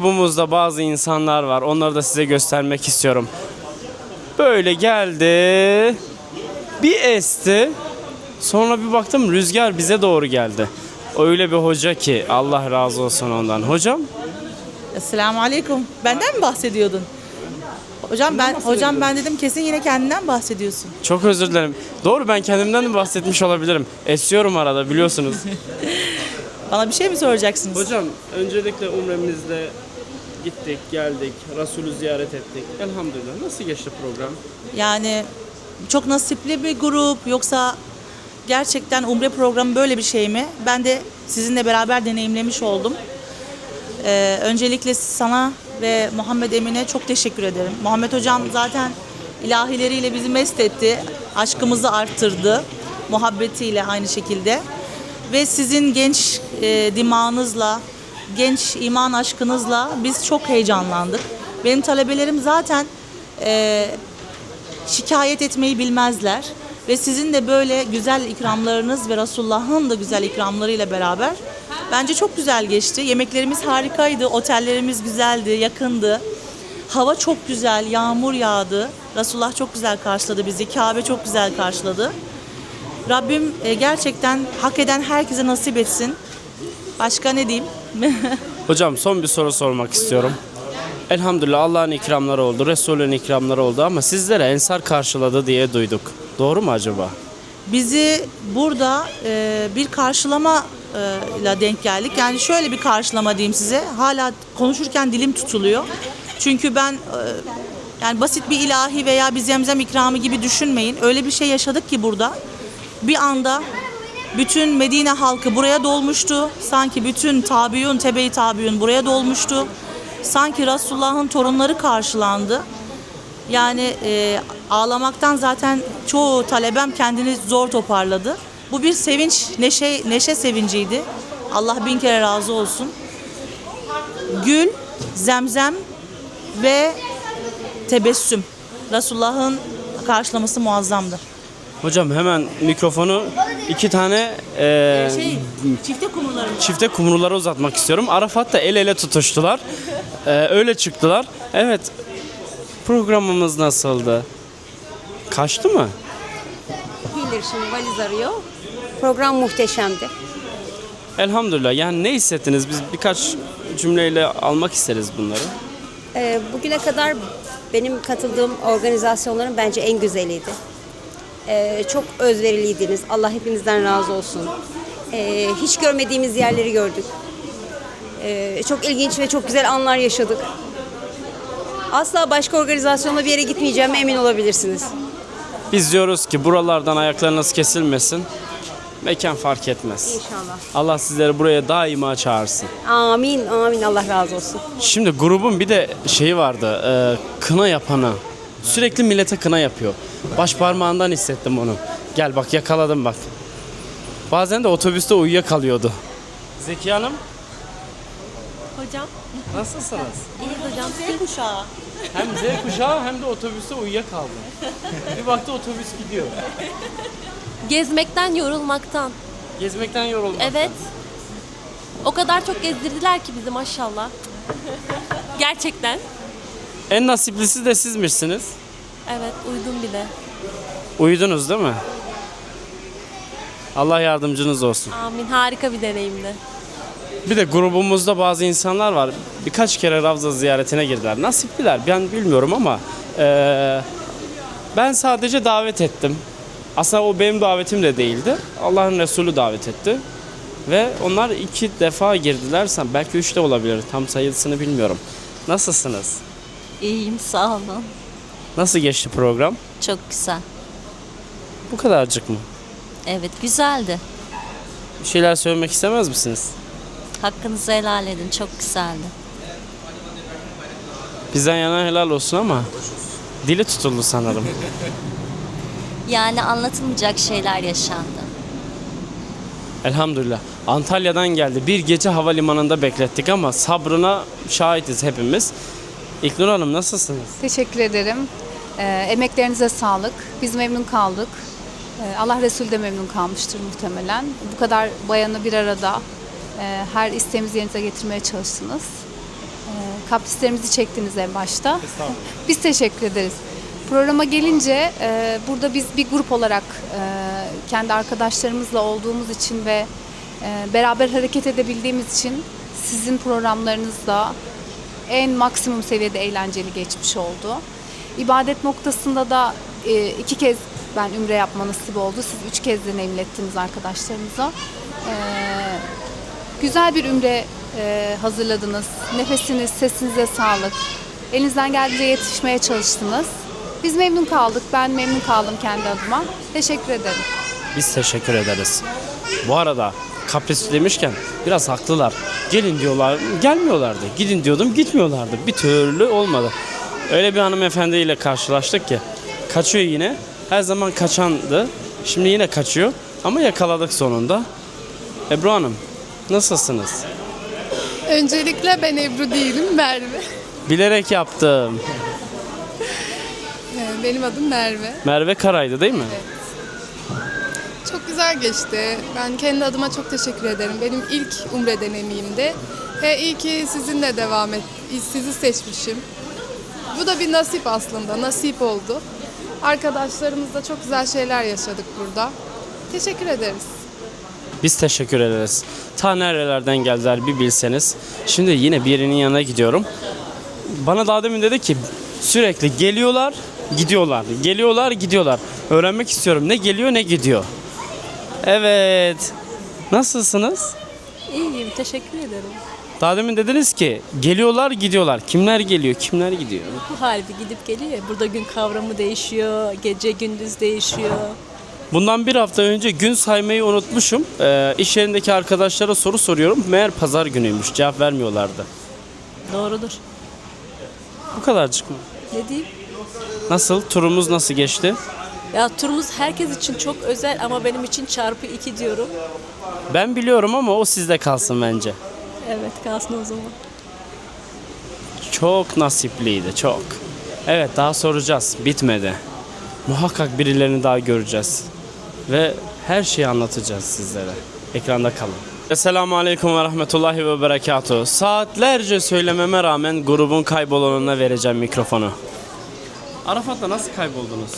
Grubumuzda bazı insanlar var. Onları da size göstermek istiyorum. Böyle geldi. Bir esti. Sonra bir baktım rüzgar bize doğru geldi. Öyle bir hoca ki Allah razı olsun ondan. Hocam Esselamu Aleyküm. Benden mi bahsediyordun? Hocam ben hocam ben dedim kesin yine kendinden bahsediyorsun. çok özür dilerim. Doğru ben kendimden de bahsetmiş olabilirim. Esiyorum arada biliyorsunuz. Bana bir şey mi soracaksınız? Hocam öncelikle umremizde gittik, geldik, Resulü ziyaret ettik. Elhamdülillah. Nasıl geçti program? Yani çok nasipli bir grup yoksa gerçekten umre programı böyle bir şey mi? Ben de sizinle beraber deneyimlemiş oldum. Ee, öncelikle sana ve Muhammed Emin'e çok teşekkür ederim. Muhammed Hocam zaten ilahileriyle bizi mest etti. Aşkımızı arttırdı. Muhabbetiyle aynı şekilde. Ve sizin genç e, dimağınızla, genç iman aşkınızla biz çok heyecanlandık. Benim talebelerim zaten e, şikayet etmeyi bilmezler. Ve sizin de böyle güzel ikramlarınız ve Resulullah'ın da güzel ikramlarıyla beraber bence çok güzel geçti. Yemeklerimiz harikaydı, otellerimiz güzeldi, yakındı. Hava çok güzel, yağmur yağdı. Resulullah çok güzel karşıladı bizi, Kabe çok güzel karşıladı. Rabbim e, gerçekten hak eden herkese nasip etsin. Başka ne diyeyim? Hocam son bir soru sormak istiyorum. Elhamdülillah Allah'ın ikramları oldu, Resul'ün ikramları oldu ama sizlere ensar karşıladı diye duyduk. Doğru mu acaba? Bizi burada e, bir karşılama e, ile denk geldik. Yani şöyle bir karşılama diyeyim size. Hala konuşurken dilim tutuluyor. Çünkü ben e, yani basit bir ilahi veya bir zemzem ikramı gibi düşünmeyin. Öyle bir şey yaşadık ki burada. Bir anda bütün Medine halkı buraya dolmuştu. Sanki bütün tabiun, tebe-i tabiun buraya dolmuştu. Sanki Resulullah'ın torunları karşılandı. Yani e, ağlamaktan zaten çoğu talebem kendini zor toparladı. Bu bir sevinç, neşe, neşe sevinciydi. Allah bin kere razı olsun. Gül, zemzem ve tebessüm. Resulullah'ın karşılaması muazzamdır. Hocam hemen mikrofonu iki tane e, Şey, çifte kumruları. çifte kumrulara uzatmak istiyorum. Arafat'ta el ele tutuştular. E, öyle çıktılar. Evet programımız nasıldı? Kaçtı mı? Gelir şimdi valiz arıyor. Program muhteşemdi. Elhamdülillah. Yani ne hissettiniz? Biz birkaç cümleyle almak isteriz bunları. Ee, bugüne kadar benim katıldığım organizasyonların bence en güzeliydi. Ee, çok özveriliydiniz. Allah hepinizden razı olsun. Ee, hiç görmediğimiz yerleri gördük. Ee, çok ilginç ve çok güzel anlar yaşadık. Asla başka organizasyonla bir yere gitmeyeceğime emin olabilirsiniz. Biz diyoruz ki buralardan ayaklarınız kesilmesin. Mekan fark etmez. İnşallah. Allah sizleri buraya daima çağırsın. Amin, amin. Allah razı olsun. Şimdi grubun bir de şeyi vardı. e, kına yapanı. Sürekli millete kına yapıyor. Baş parmağından hissettim onu. Gel bak yakaladım bak. Bazen de otobüste uyuyakalıyordu. Zeki Hanım Hocam, nasılsınız? iyi hocam. Z kuşağı. Hem Z kuşağı hem de otobüste uyuyakaldı. bir baktı otobüs gidiyor. Gezmekten, yorulmaktan. Gezmekten yorulmak. Evet. O kadar çok gezdirdiler ki bizi maşallah. Gerçekten. En nasiplisi de sizmişsiniz. Evet, uydum bile. Uyudunuz değil mi? Allah yardımcınız olsun. Amin. Harika bir deneyimdi. Bir de grubumuzda bazı insanlar var. Birkaç kere Ravza ziyaretine girdiler. Nasipliler ben bilmiyorum ama eee, ben sadece davet ettim. Aslında o benim davetim de değildi. Allah'ın Resulü davet etti. Ve onlar iki defa girdiler. Sen- Belki üç de olabilir. Tam sayısını bilmiyorum. Nasılsınız? İyiyim sağ olun. Nasıl geçti program? Çok güzel. Bu kadarcık mı? Evet güzeldi. Bir şeyler söylemek istemez misiniz? Hakkınızı helal edin. Çok güzeldi. Bizden yana helal olsun ama dili tutuldu sanırım. Yani anlatılmayacak şeyler yaşandı. Elhamdülillah. Antalya'dan geldi. Bir gece havalimanında beklettik ama sabrına şahitiz hepimiz. İlknur Hanım nasılsınız? Teşekkür ederim. Ee, emeklerinize sağlık. Biz memnun kaldık. Ee, Allah Resul de memnun kalmıştır muhtemelen. Bu kadar bayanı bir arada e, her isteğimizi yerinize getirmeye çalıştınız. Ee, kaprislerimizi çektiniz en başta. Biz teşekkür ederiz. Programa gelince e, burada biz bir grup olarak e, kendi arkadaşlarımızla olduğumuz için ve e, beraber hareket edebildiğimiz için sizin programlarınızda en maksimum seviyede eğlenceli geçmiş oldu. İbadet noktasında da e, iki kez ben ümre yapma nasip oldu. Siz üç kez deneyimlettiniz arkadaşlarınıza. E, güzel bir ümre e, hazırladınız. Nefesiniz, sesinize sağlık. Elinizden geldiğince yetişmeye çalıştınız. Biz memnun kaldık. Ben memnun kaldım kendi adıma. Teşekkür ederim. Biz teşekkür ederiz. Bu arada kapris demişken biraz haklılar. Gelin diyorlar, gelmiyorlardı. Gidin diyordum, gitmiyorlardı. Bir türlü olmadı. Öyle bir hanımefendiyle karşılaştık ki kaçıyor yine. Her zaman kaçandı. Şimdi yine kaçıyor ama yakaladık sonunda. Ebru Hanım, nasılsınız? Öncelikle ben Ebru değilim, Merve. Bilerek yaptım. Ee, Benim adım Merve. Merve Karay'dı değil mi? Çok güzel geçti. Ben kendi adıma çok teşekkür ederim. Benim ilk umre deneyimimdi. Ve iyi ki sizinle devam et, sizi seçmişim. Bu da bir nasip aslında, nasip oldu. Arkadaşlarımızla çok güzel şeyler yaşadık burada. Teşekkür ederiz. Biz teşekkür ederiz. Ta nerelerden geldiler bir bilseniz. Şimdi yine birinin yanına gidiyorum. Bana daha demin dedi ki sürekli geliyorlar, gidiyorlar. Geliyorlar, gidiyorlar. Öğrenmek istiyorum. Ne geliyor, ne gidiyor. Evet. Nasılsınız? İyiyim, teşekkür ederim. Daha demin dediniz ki geliyorlar, gidiyorlar. Kimler geliyor, kimler gidiyor? Bu hal bir gidip geliyor ya. Burada gün kavramı değişiyor, gece gündüz değişiyor. Bundan bir hafta önce gün saymayı unutmuşum. Ee, iş yerindeki arkadaşlara soru soruyorum. Meğer pazar günüymüş. Cevap vermiyorlardı. Doğrudur. Bu kadarcık mı? Ne diyeyim? Nasıl? Turumuz nasıl geçti? Ya turumuz herkes için çok özel ama benim için çarpı iki diyorum. Ben biliyorum ama o sizde kalsın bence. Evet kalsın o zaman. Çok nasipliydi, çok. Evet, daha soracağız. Bitmedi. Muhakkak birilerini daha göreceğiz. Ve her şeyi anlatacağız sizlere. Ekranda kalın. Esselamu Aleyküm ve Rahmetullahi ve Berekatuhu. Saatlerce söylememe rağmen grubun kaybolanına vereceğim mikrofonu. Arafat'ta nasıl kayboldunuz?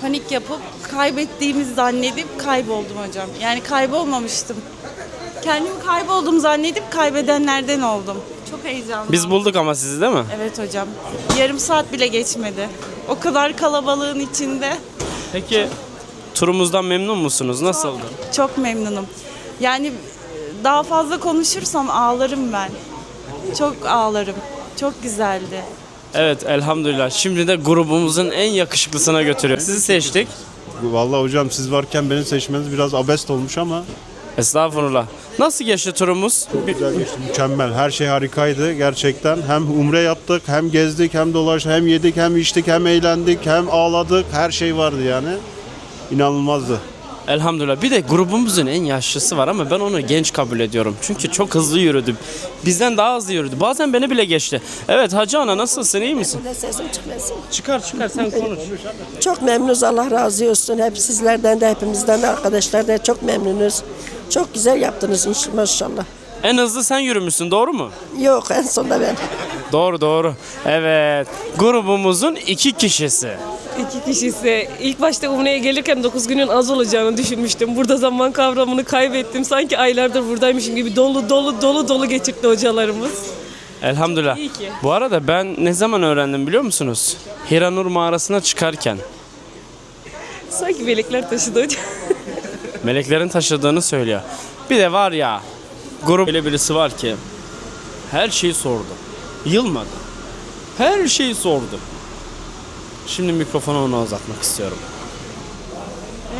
Panik yapıp kaybettiğimizi zannedip kayboldum hocam. Yani kaybolmamıştım. Kendimi kayboldum zannedip kaybedenlerden oldum. Çok heyecanlı. Biz bulduk ama sizi değil mi? Evet hocam. Yarım saat bile geçmedi. O kadar kalabalığın içinde Peki turumuzdan memnun musunuz? Nasıldı? çok memnunum. Yani daha fazla konuşursam ağlarım ben. Çok ağlarım. Çok güzeldi. Evet elhamdülillah. Şimdi de grubumuzun en yakışıklısına götürüyor. Sizi seçtik. Vallahi hocam siz varken beni seçmeniz biraz abest olmuş ama Estağfurullah. Nasıl geçti turumuz? Bir- güzel geçti. Mükemmel. Her şey harikaydı gerçekten. Hem umre yaptık, hem gezdik, hem dolaştık, hem yedik, hem içtik, hem eğlendik, hem ağladık. Her şey vardı yani. İnanılmazdı. Elhamdülillah. Bir de grubumuzun en yaşlısı var ama ben onu genç kabul ediyorum. Çünkü çok hızlı yürüdü. Bizden daha hızlı yürüdü. Bazen beni bile geçti. Evet Hacı Ana nasılsın? iyi misin? Ne sesim çıkmasın. Çıkar çıkar sen konuş. Çok memnunuz Allah razı olsun. Hep sizlerden de hepimizden de arkadaşlar da çok memnunuz. Çok güzel yaptınız inş- maşallah. En hızlı sen yürümüşsün doğru mu? Yok en sonunda ben. Doğru doğru. Evet. Grubumuzun iki kişisi. İki kişisi. İlk başta Umre'ye gelirken 9 günün az olacağını düşünmüştüm. Burada zaman kavramını kaybettim. Sanki aylardır buradaymışım gibi dolu dolu dolu dolu geçirdi hocalarımız. Elhamdülillah. İyi ki. Bu arada ben ne zaman öğrendim biliyor musunuz? Hiranur mağarasına çıkarken. Sanki melekler taşıdı hocam. Meleklerin taşıdığını söylüyor. Bir de var ya grup öyle birisi var ki her şeyi sordu. Yılmadı. Her şeyi sordu. Şimdi mikrofonu ona uzatmak istiyorum.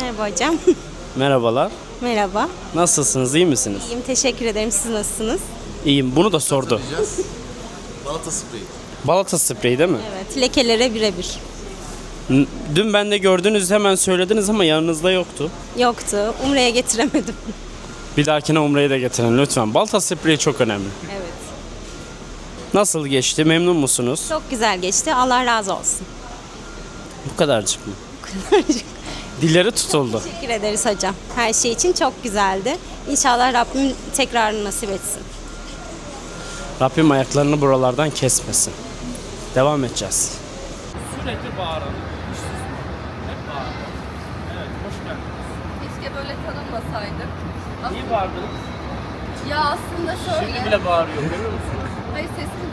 Merhaba hocam. Merhabalar. Merhaba. Nasılsınız? iyi misiniz? İyiyim, teşekkür ederim. Siz nasılsınız? İyiyim. Bunu da sordu. Balata spreyi değil mi? Evet, lekelere birebir. N- Dün ben de gördünüz hemen söylediniz ama yanınızda yoktu. Yoktu. Umre'ye getiremedim. Bir dahakine umreyi de getirin lütfen. Balta spreyi çok önemli. Nasıl geçti? Memnun musunuz? Çok güzel geçti. Allah razı olsun. Bu kadarcık mı? Dilleri tutuldu. Teşekkür ederiz hocam. Her şey için çok güzeldi. İnşallah Rabbim tekrar nasip etsin. Rabbim ayaklarını buralardan kesmesin. Devam edeceğiz. Sürekli bağıralım. Hep bağıralım. Evet, hoş geldiniz. Keşke böyle tanınmasaydık. Niye bağırdınız? Ya aslında şöyle, Şimdi bile bağırıyor, görüyor musunuz? hayır sesim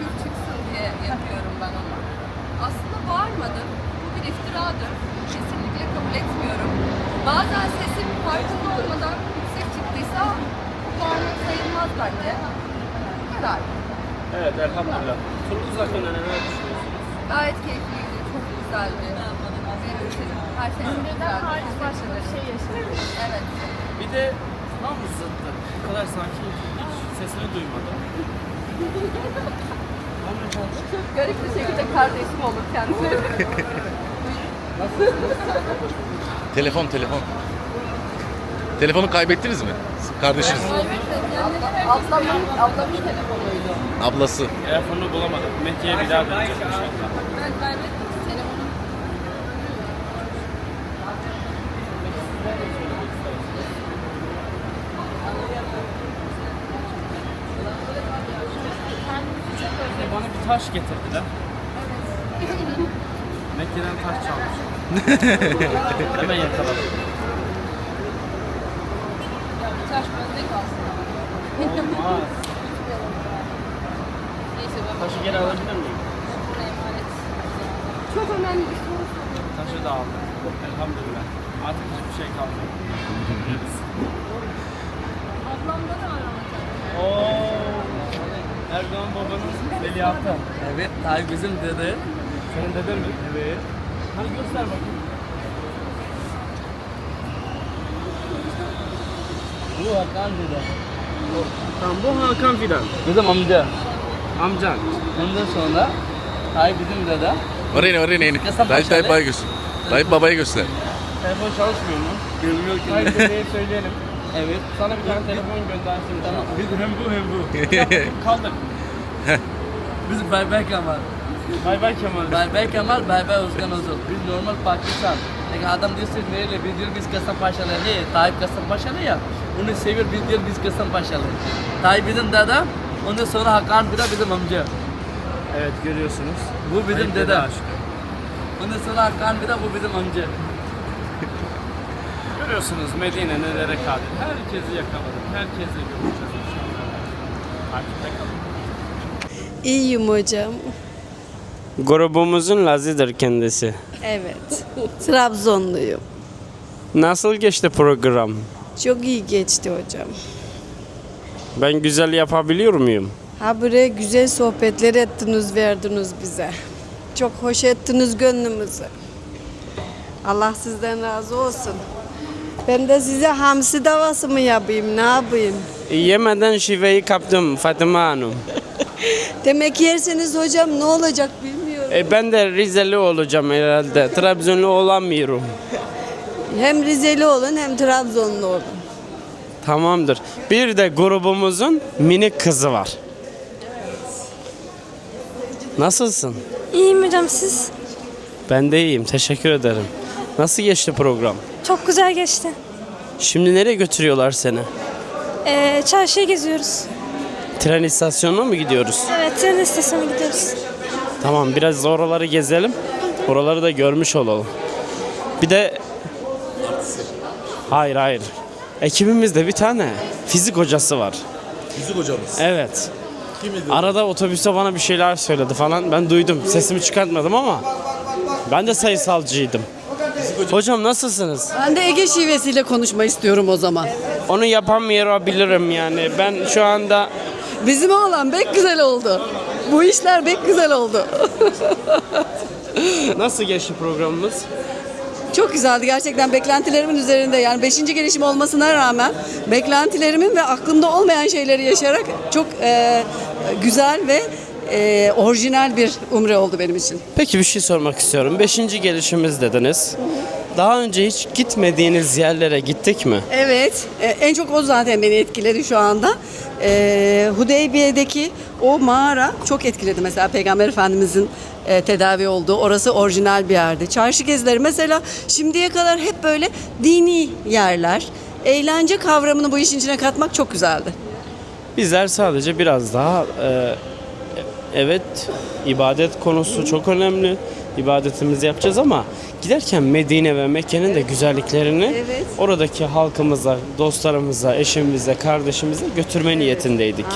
ben onu. Aslında bağırmadım. Bu bir iftiradır. Kesinlikle kabul etmiyorum. Bazen sesim farkında olmadan yüksek çıktıysa bu bağırmak sayılmaz bence. Bu kadar. Evet, elhamdülillah. Turunuz hakkında neler düşünüyorsunuz? Gayet keyifliydi. Çok güzeldi. Her şey çok güzeldi. Başka bir şey yaşadım. Evet. Bir de tam zıttı. Bu kadar sakin ki hiç sesini duymadım. Çok garip bir şekilde kardeşim olur kendisi. Telefon telefon. Telefonu kaybettiniz mi? Kardeşiniz. Ablamın, ablamın telefonuydu. Ablası. Telefonunu bulamadım. Mehdi'ye bir daha dönecek inşallah. Ben kaybettim telefonu. Bana bir taş getirdiler. Mekke'den taş çalmış. Hemen yakaladım. Taş bende kalsın. Olmaz. Neyse ben Taşı geri alabilir miyim? buna emanet. Çok önemli bir soru Taşı da aldım. Elhamdülillah. Artık hiçbir şey kalmadı. Ablamda da. Erdoğan babanın veliahtı. Evet, Tayyip bizim dede. Senin deden mi? Evet. Hadi göster bakayım. Bu Hakan dede. Tamam bu Hakan Fidan. Bizim amca. Amcan. Ondan sonra Tayyip bizim dede. Oraya oraya in. Kasap Tayyip Tayyip babayı göster. Tayyip babayı göster. Telefon çalışmıyor mu? Bilmiyor ki. Hayır dedeye söyleyelim. Evet. Sana bir tane telefon göndersin. Tamam. Biz hem bu hem bu. Kaldır. Biz Bay Bay Kemal. Bay bay Kemal. Bay Bay Kemal, Bay Bay Özkan Özal. Biz normal Pakistan. Peki adam diyor siz neyle? Biz diyor biz Kasımpaşalı. Ne? Tayyip Kasımpaşalı ya. Onu seviyor biz diyor biz Kasımpaşalı. Tayyip bizim dede. Ondan sonra Hakan bir de bizim amca. Evet görüyorsunuz. Bu bizim Tayyip dede. Ondan sonra Hakan bir de bu bizim amca. Görüyorsunuz Medine nelere kadir. Herkesi yakaladık. Herkesle görüşeceğiz inşallah. Takipte kalın. İyiyim hocam. Grubumuzun Lazi'dir kendisi. Evet. Trabzonluyum. Nasıl geçti program? Çok iyi geçti hocam. Ben güzel yapabiliyor muyum? Ha buraya güzel sohbetler ettiniz, verdiniz bize. Çok hoş ettiniz gönlümüzü. Allah sizden razı olsun. Ben de size hamsi davası mı yapayım, ne yapayım? Yemeden şiveyi kaptım Fatıma Hanım. Demek yerseniz hocam ne olacak bilmiyorum. E ben de Rizeli olacağım herhalde. Trabzonlu olamıyorum. Hem Rizeli olun hem Trabzonlu olun. Tamamdır. Bir de grubumuzun minik kızı var. Nasılsın? İyiyim hocam siz? Ben de iyiyim. Teşekkür ederim. Nasıl geçti program? Çok güzel geçti. Şimdi nereye götürüyorlar seni? Ee, çarşıya geziyoruz. Tren istasyonuna mı gidiyoruz? Evet tren istasyonuna gidiyoruz. Tamam biraz oraları gezelim. Oraları da görmüş olalım. Bir de... Hayır hayır. Ekibimizde bir tane fizik hocası var. Fizik hocamız. Evet. Arada otobüste bana bir şeyler söyledi falan. Ben duydum. Sesimi çıkartmadım ama ben de sayısalcıydım. Hocam nasılsınız? Ben de Ege şivesiyle konuşma istiyorum o zaman. Onu yapamayabilirim yani. Ben şu anda Bizim oğlan pek güzel oldu. Bu işler pek güzel oldu. nasıl geçti programımız? Çok güzeldi gerçekten beklentilerimin üzerinde yani 5. gelişim olmasına rağmen beklentilerimin ve aklımda olmayan şeyleri yaşayarak çok e, güzel ve e, orijinal bir umre oldu benim için. Peki bir şey sormak istiyorum. Beşinci gelişimiz dediniz. Daha önce hiç gitmediğiniz yerlere gittik mi? Evet, e, en çok o zaten beni etkiledi şu anda. E, Hudeybiye'deki o mağara çok etkiledi mesela Peygamber Efendimizin e, tedavi olduğu. Orası orijinal bir yerdi. Çarşı gezileri mesela şimdiye kadar hep böyle dini yerler. Eğlence kavramını bu işin içine katmak çok güzeldi. Bizler sadece biraz daha e, evet ibadet konusu çok önemli. İbadetimizi yapacağız ama giderken Medine ve Mekke'nin de güzelliklerini oradaki halkımıza, dostlarımıza, eşimize, kardeşimize götürme niyetindeydik.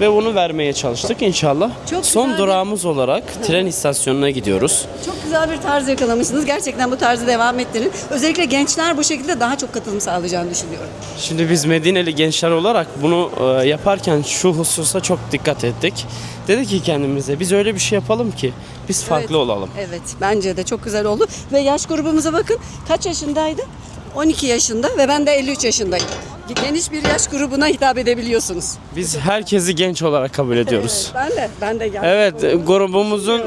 Ve bunu vermeye çalıştık inşallah. Çok Son güzel durağımız olarak tren istasyonuna gidiyoruz. Çok güzel bir tarz yakalamışsınız. Gerçekten bu tarzı devam ettirin. Özellikle gençler bu şekilde daha çok katılım sağlayacağını düşünüyorum. Şimdi biz Medineli gençler olarak bunu e, yaparken şu hususa çok dikkat ettik. Dedi ki kendimize biz öyle bir şey yapalım ki biz farklı Evet. olalım. Evet bence de çok güzel oldu. Ve yaş grubumuza bakın. Kaç yaşındaydı? 12 yaşında ve ben de 53 yaşındayım. Geniş bir yaş grubuna hitap edebiliyorsunuz. Biz herkesi genç olarak kabul ediyoruz. Ben de, ben de geldim. Evet, e, grubumuzun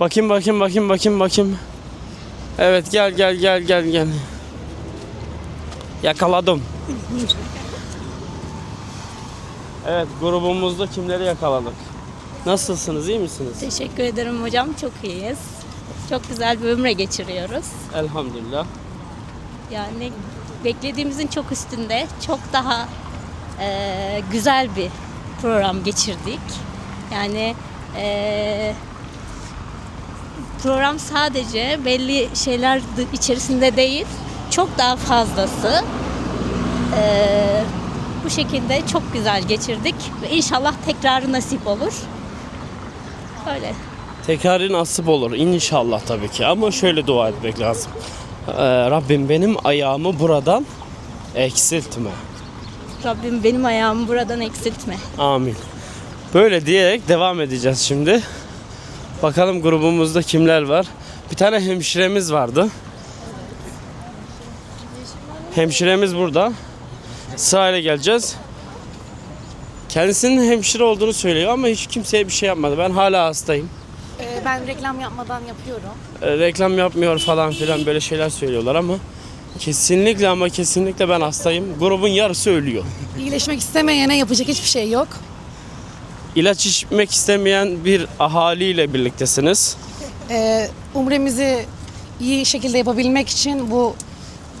bakayım bakayım bakayım bakayım bakayım. Evet gel gel gel gel gel. Yakaladım. Evet grubumuzda kimleri yakaladık? Nasılsınız iyi misiniz? Teşekkür ederim hocam. Çok iyiyiz. Çok güzel bir ömre geçiriyoruz. Elhamdülillah. Yani beklediğimizin çok üstünde, çok daha eee, güzel bir program geçirdik. Yani eee, program sadece belli şeyler içerisinde değil, çok daha fazlası. Eee, bu şekilde çok güzel geçirdik inşallah tekrarı nasip olur. Öyle. Tekrarı nasip olur inşallah tabii ki ama şöyle dua etmek lazım. Ee, Rabbim benim ayağımı buradan eksiltme. Rabbim benim ayağımı buradan eksiltme. Amin. Böyle diyerek devam edeceğiz şimdi. Bakalım grubumuzda kimler var. Bir tane hemşiremiz vardı. Hemşiremiz burada. Sırayla geleceğiz. Kendisinin hemşire olduğunu söylüyor ama hiç kimseye bir şey yapmadı. Ben hala hastayım. Ben reklam yapmadan yapıyorum. E, reklam yapmıyor falan filan böyle şeyler söylüyorlar ama kesinlikle ama kesinlikle ben hastayım. Grubun yarısı ölüyor. İyileşmek istemeyene yapacak hiçbir şey yok. İlaç içmek istemeyen bir ahaliyle birliktesiniz. Ee, umremizi iyi şekilde yapabilmek için bu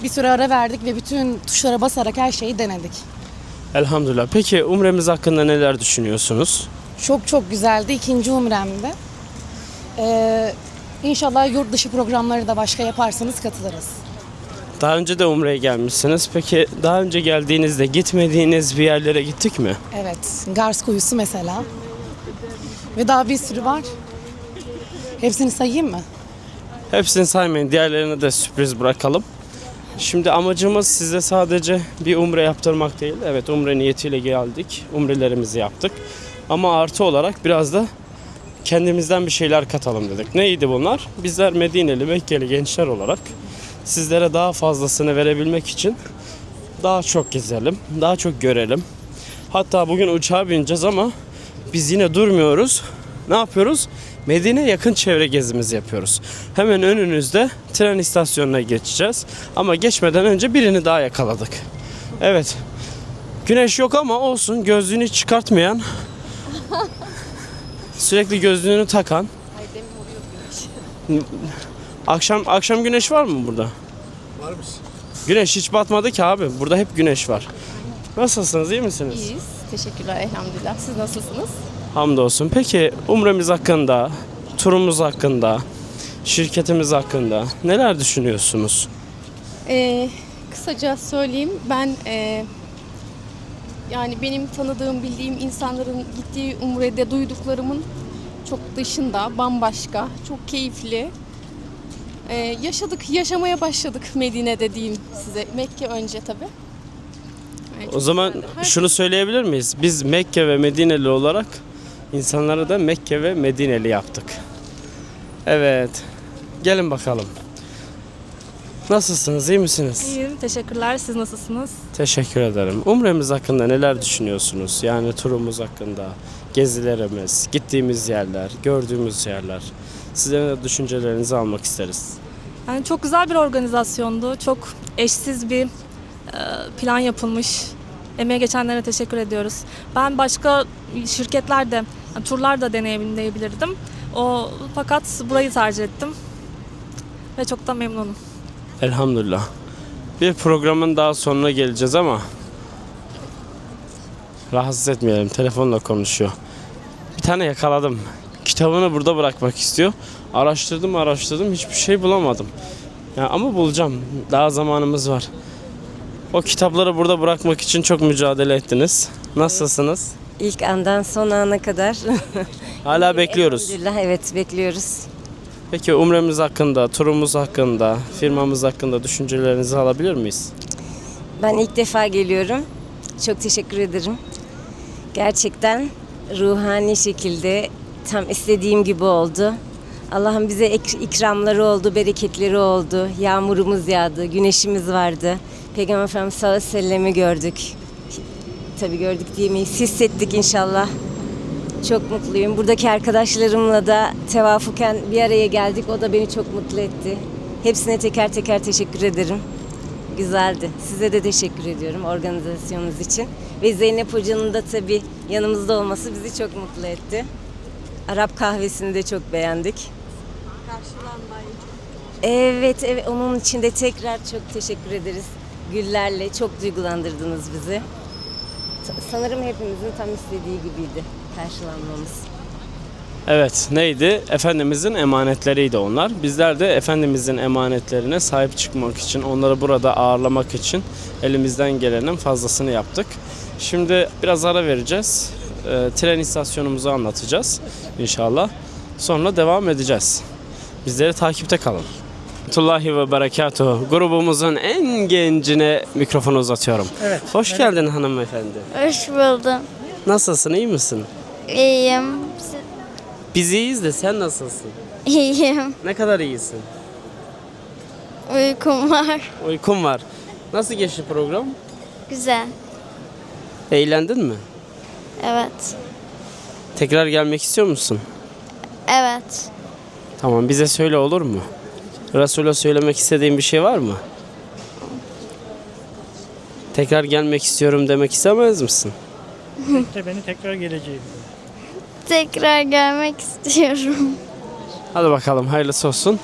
bir süre ara verdik ve bütün tuşlara basarak her şeyi denedik. Elhamdülillah. Peki umremiz hakkında neler düşünüyorsunuz? Çok çok güzeldi. İkinci umremdi. Ee, inşallah yurt dışı programları da başka yaparsanız katılırız. Daha önce de umreye gelmişsiniz. Peki daha önce geldiğinizde gitmediğiniz bir yerlere gittik mi? Evet, Gars kuyusu mesela. Ve daha bir sürü var. Hepsini sayayım mı? Hepsini saymayın. Diğerlerini de sürpriz bırakalım. Şimdi amacımız size sadece bir umre yaptırmak değil. Evet umre niyetiyle geldik. Umrelerimizi yaptık. Ama artı olarak biraz da kendimizden bir şeyler katalım dedik. Neydi bunlar? Bizler Medineli, Mekkeli gençler olarak sizlere daha fazlasını verebilmek için daha çok gezelim, daha çok görelim. Hatta bugün uçağa bineceğiz ama biz yine durmuyoruz. Ne yapıyoruz? Medine yakın çevre gezimizi yapıyoruz. Hemen önünüzde tren istasyonuna geçeceğiz. Ama geçmeden önce birini daha yakaladık. Evet. Güneş yok ama olsun gözlüğünü çıkartmayan sürekli gözlüğünü takan akşam akşam güneş var mı burada? Varmış. Güneş hiç batmadı ki abi. Burada hep güneş var. Nasılsınız? iyi misiniz? İyiyiz. Teşekkürler elhamdülillah. Siz nasılsınız? Hamdolsun. Peki umremiz hakkında, turumuz hakkında, şirketimiz hakkında neler düşünüyorsunuz? Ee, kısaca söyleyeyim. Ben e, yani benim tanıdığım, bildiğim insanların gittiği umrede duyduklarımın çok dışında, bambaşka, çok keyifli. Ee, yaşadık, yaşamaya başladık Medine'de diyeyim size. Mekke önce tabii. Yani O zaman. Her- şunu söyleyebilir miyiz? Biz Mekke ve Medineli olarak insanlara da Mekke ve Medineli yaptık. Evet. Gelin bakalım. Nasılsınız? iyi misiniz? İyiyim, teşekkürler. Siz nasılsınız? Teşekkür ederim. Umremiz hakkında neler düşünüyorsunuz? Yani turumuz hakkında, gezilerimiz, gittiğimiz yerler, gördüğümüz yerler. Sizlerin de düşüncelerinizi almak isteriz. Yani çok güzel bir organizasyondu. Çok eşsiz bir e, plan yapılmış. Emeğe geçenlere teşekkür ediyoruz. Ben başka şirketlerde, turlar da deneyebilirdim. O fakat burayı tercih ettim. Ve çok da memnunum. Elhamdülillah. Bir programın daha sonuna geleceğiz ama rahatsız etmeyelim. Telefonla konuşuyor. bir tane yakaladım. Kitabını burada bırakmak istiyor. Araştırdım araştırdım hiçbir şey bulamadım. Ya ama bulacağım. Daha zamanımız var. O kitapları burada bırakmak için çok mücadele ettiniz. Nasılsınız? İlk andan son ana kadar. Hala bekliyoruz. Elhamdülillah evet bekliyoruz. Peki umremiz hakkında, turumuz hakkında, firmamız hakkında düşüncelerinizi alabilir miyiz? Ben ilk defa geliyorum. Çok teşekkür ederim. Gerçekten ruhani şekilde tam istediğim gibi oldu. Allah'ın bize ikramları oldu, bereketleri oldu. Yağmurumuz yağdı, güneşimiz vardı. Peygamber Efendimiz sallallahu aleyhi ve sellem'i gördük. Tabii gördük diyemeyiz, hissettik inşallah. Çok mutluyum. Buradaki arkadaşlarımla da tevafuken bir araya geldik. O da beni çok mutlu etti. Hepsine teker teker teşekkür ederim. Güzeldi. Size de teşekkür ediyorum organizasyonunuz için. Ve Zeynep Hoca'nın da tabii yanımızda olması bizi çok mutlu etti. Arap kahvesini de çok beğendik. Evet, evet. Onun için de tekrar çok teşekkür ederiz. Güllerle çok duygulandırdınız bizi. Sa- Sanırım hepimizin tam istediği gibiydi karşılanmamız. Evet neydi? Efendimizin emanetleriydi onlar. Bizler de Efendimizin emanetlerine sahip çıkmak için, onları burada ağırlamak için elimizden gelenin fazlasını yaptık. Şimdi biraz ara vereceğiz. Ee, tren istasyonumuzu anlatacağız inşallah. Sonra devam edeceğiz. Bizleri takipte kalın. Tullahi ve berekatuhu. Grubumuzun en gencine mikrofonu uzatıyorum. Evet. Hoş geldin hanımefendi. Hoş buldum. Nasılsın, iyi misin? İyiyim. Biz iyiyiz de sen nasılsın? İyiyim. Ne kadar iyisin? Uykum var. Uykun var. Nasıl geçti program? Güzel. Eğlendin mi? Evet. Tekrar gelmek istiyor musun? Evet. Tamam bize söyle olur mu? Resul'e söylemek istediğin bir şey var mı? Tekrar gelmek istiyorum demek istemez misin? Bekle beni tekrar geleceğim. Tekrar gelmek istiyorum. Hadi bakalım hayırlısı olsun.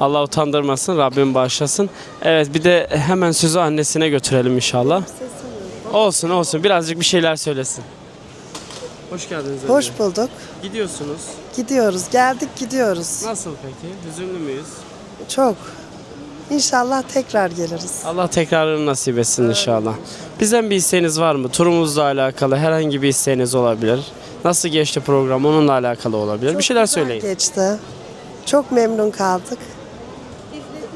Allah utandırmasın, Rabbim bağışlasın. Evet bir de hemen sözü annesine götürelim inşallah. Olsun olsun birazcık bir şeyler söylesin. Hoş geldiniz. Hoş önce. bulduk. Gidiyorsunuz. Gidiyoruz. Geldik gidiyoruz. Nasıl peki? Hüzünlü müyüz? Çok. İnşallah tekrar geliriz. Allah tekrarını nasip etsin inşallah. Bizden bir isteğiniz var mı? Turumuzla alakalı herhangi bir isteğiniz olabilir. Nasıl geçti program onunla alakalı olabilir. bir şeyler söyleyin. Geçti. Çok memnun kaldık.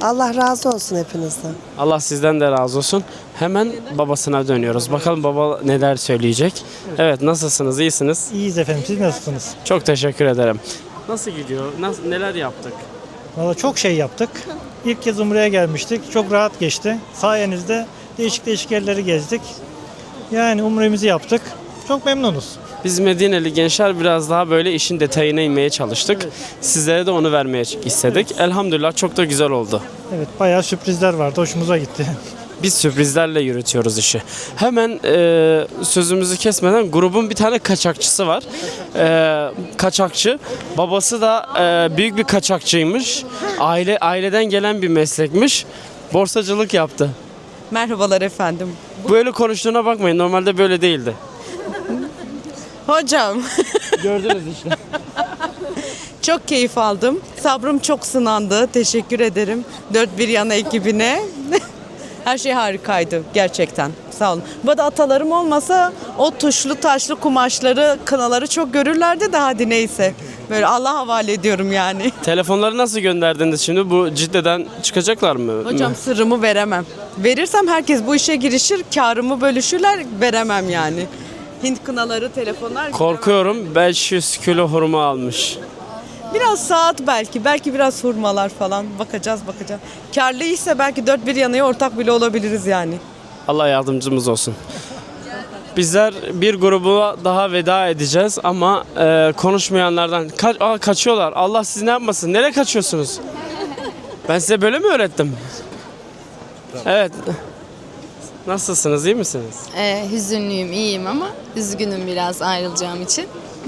Allah razı olsun hepinizden. Allah sizden de razı olsun. Hemen babasına dönüyoruz. Bakalım baba neler söyleyecek. Evet nasılsınız? İyisiniz? İyiyiz efendim. Siz nasılsınız? Çok teşekkür ederim. Nasıl gidiyor? Nasıl, neler yaptık? Valla çok şey yaptık. İlk kez Umre'ye gelmiştik. Çok rahat geçti. Sayenizde değişik değişik yerleri gezdik. Yani Umre'mizi yaptık. Çok memnunuz. Biz Medineli gençler biraz daha böyle işin detayına inmeye çalıştık. Sizlere de onu vermeye istedik. Elhamdülillah çok da güzel oldu. Evet bayağı sürprizler vardı. Hoşumuza gitti. Biz sürprizlerle yürütüyoruz işi. Hemen e, sözümüzü kesmeden grubun bir tane kaçakçısı var. E, kaçakçı. Babası da e, büyük bir kaçakçıymış. Aile aileden gelen bir meslekmiş. Borsacılık yaptı. Merhabalar efendim. Böyle konuştuğuna bakmayın. Normalde böyle değildi. Hocam. Gördünüz işte. çok keyif aldım. Sabrım çok sınandı. Teşekkür ederim. Dört bir yana ekibine. Her şey harikaydı gerçekten. Sağ olun. Bu arada atalarım olmasa o tuşlu taşlı kumaşları, kınaları çok görürlerdi de hadi neyse. Böyle Allah havale ediyorum yani. Telefonları nasıl gönderdiniz şimdi? Bu ciddeden çıkacaklar mı? Hocam sırrımı veremem. Verirsem herkes bu işe girişir, karımı bölüşürler, veremem yani. Hint kınaları, telefonlar. Korkuyorum 500 kilo hurma almış. Biraz saat belki, belki biraz hurmalar falan. Bakacağız, bakacağız. Karlıysa belki dört bir yanıya ortak bile olabiliriz yani. Allah yardımcımız olsun. Bizler bir grubu daha veda edeceğiz ama e, konuşmayanlardan Ka- Aa, kaçıyorlar. Allah sizi ne yapmasın? Nereye kaçıyorsunuz? Ben size böyle mi öğrettim? Evet. Nasılsınız? iyi misiniz? Ee, hüzünlüyüm, iyiyim ama üzgünüm biraz ayrılacağım için.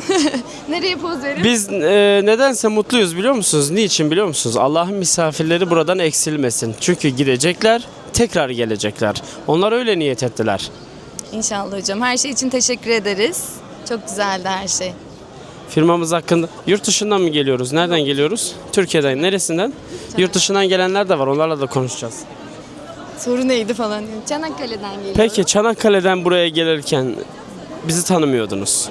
Nereye poz vereyim? Biz e, nedense mutluyuz biliyor musunuz? Niçin biliyor musunuz? Allah'ın misafirleri buradan eksilmesin. Çünkü gidecekler, tekrar gelecekler. Onlar öyle niyet ettiler. İnşallah hocam. Her şey için teşekkür ederiz. Çok güzeldi her şey. Firmamız hakkında. Yurt dışından mı geliyoruz? Nereden geliyoruz? Türkiye'den. Neresinden? Yurt dışından gelenler de var. Onlarla da konuşacağız. Soru neydi falan. Çanakkale'den geliyorum. Peki Çanakkale'den buraya gelirken bizi tanımıyordunuz.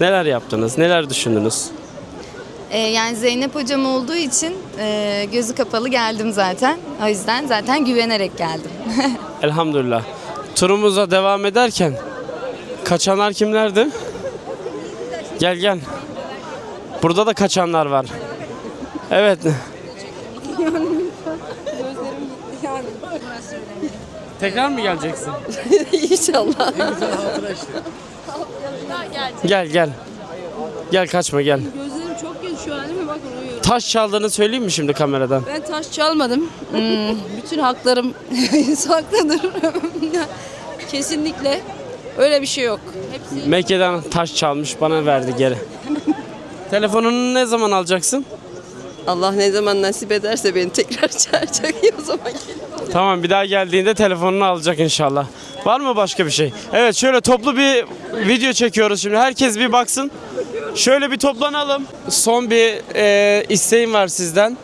Neler yaptınız? Neler düşündünüz? Ee, yani Zeynep hocam olduğu için e, gözü kapalı geldim zaten. O yüzden zaten güvenerek geldim. Elhamdülillah. Turumuza devam ederken kaçanlar kimlerdi? Gel gel. Burada da kaçanlar var. Evet. Tekrar mı geleceksin? İnşallah. Gel gel. Gel kaçma gel. Gözlerim çok kötü şu an değil mi? Bakın uyuyorum. Taş çaldığını söyleyeyim mi şimdi kameradan? Ben taş çalmadım. Hmm, bütün haklarım saklıdır. Kesinlikle öyle bir şey yok. Hepsi Mekke'den taş çalmış bana verdi geri. Telefonunu ne zaman alacaksın? Allah ne zaman nasip ederse beni tekrar çağıracak o zaman gelirim. Tamam bir daha geldiğinde telefonunu alacak inşallah. Var mı başka bir şey? Evet şöyle toplu bir video çekiyoruz şimdi. Herkes bir baksın. Şöyle bir toplanalım. Son bir e, isteğim var sizden.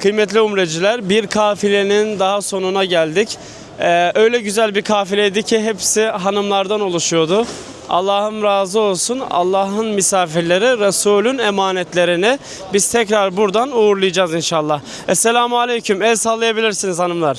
Kıymetli umreciler bir kafilenin daha sonuna geldik. E, öyle güzel bir kafileydi ki hepsi hanımlardan oluşuyordu. Allah'ım razı olsun. Allah'ın misafirleri, Resul'ün emanetlerini biz tekrar buradan uğurlayacağız inşallah. Esselamu Aleyküm. El sallayabilirsiniz hanımlar.